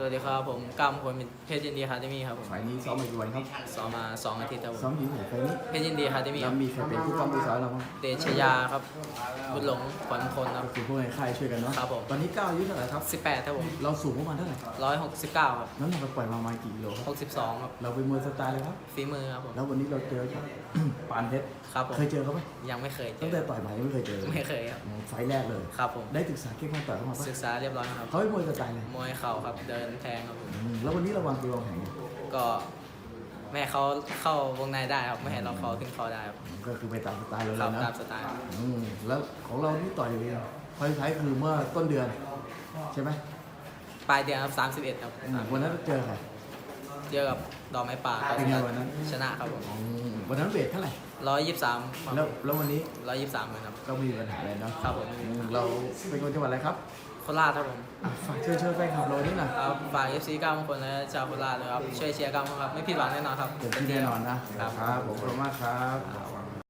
สวัสดีครับผมก้ามคนเพชรยินดีคาเดมี่ครับผมไฟล์นี้ซ้อมมากี่วันครับซ้อมมา2อาทิตย์ครับผซ้อมมอยู่ไหนไฟล์นี้เพชรยินดีคาเดมี่คแล้รัวบมีใครเป็นผู้กองผู้สอนเราบ้างเดชยาครับบุญหลงขวัญคนครัก็คือพวกในค่ายช่วยกันเนาะครับผม ตอนนี้ก้าวอายุเท่าไหร่ครับบ18ครับผมเราสูงประมาณเท่าไหร่169ครับน้ำหนักเราปล่อยมาประมาณกี่กิโลครับ62ครับเราเป็นมวยสไตล์เลยครับ ฝีมือครับผม แล้ววันนี้เราเจอกับ ปานเพชรครับผม เคยเจอเขาไหมยังไม่เคยเจตั้งอแต่ต่อยมายังไม่เคยเจอไม่เคยครับไฟล์แรกเลย ครับผมได้ศึกษาเก่งมาต่อยเขามาปะศึกษาเรียบร้อยครับเขาเป็นมวยสไตล์เลยมวยเข่าครับเดินแทงครับผมอืมแล้ววันนี้เราวางตัววางแผนไงก็แม่ให้เขาเข้าวงในได้ครับไม่ให้เราเขาขึ้นคอได้ครับก็คือไปตามสไตล์เราคเลรับยนะตามสไตล์อืมแล้วของเรานี่ต่อยไฟล์ท้ายคือเมื่อต้นเดือน ใช่ไหมปลายเดือนครับ31ครับอืมวันนั้นเจอใครเจอกับดอกไม้ป่าครับเป็นไงวันนั้น ชนะครับผมอืมวันนั้นเวทเท่าไหร่123แล้วแล้ววันนี้123เหมือนครับ ก็ไม่มีปัญหาอะไรเนาะครับผม อืมเราเป็นคนจังหวัดอะไรครับโค ราชครับผมอะฝากเชิญชวนแฟนคลับเราด้วยนะครับฝาก FC ก้าวมงคลและชาวโคราชเลยครับช่วยเชียร์ก้าวมงคลครับไม่ผิดหวังแน่นอนครับเต็มที่แน่นอนนะครับ ครับผมขอบคุณมากครับ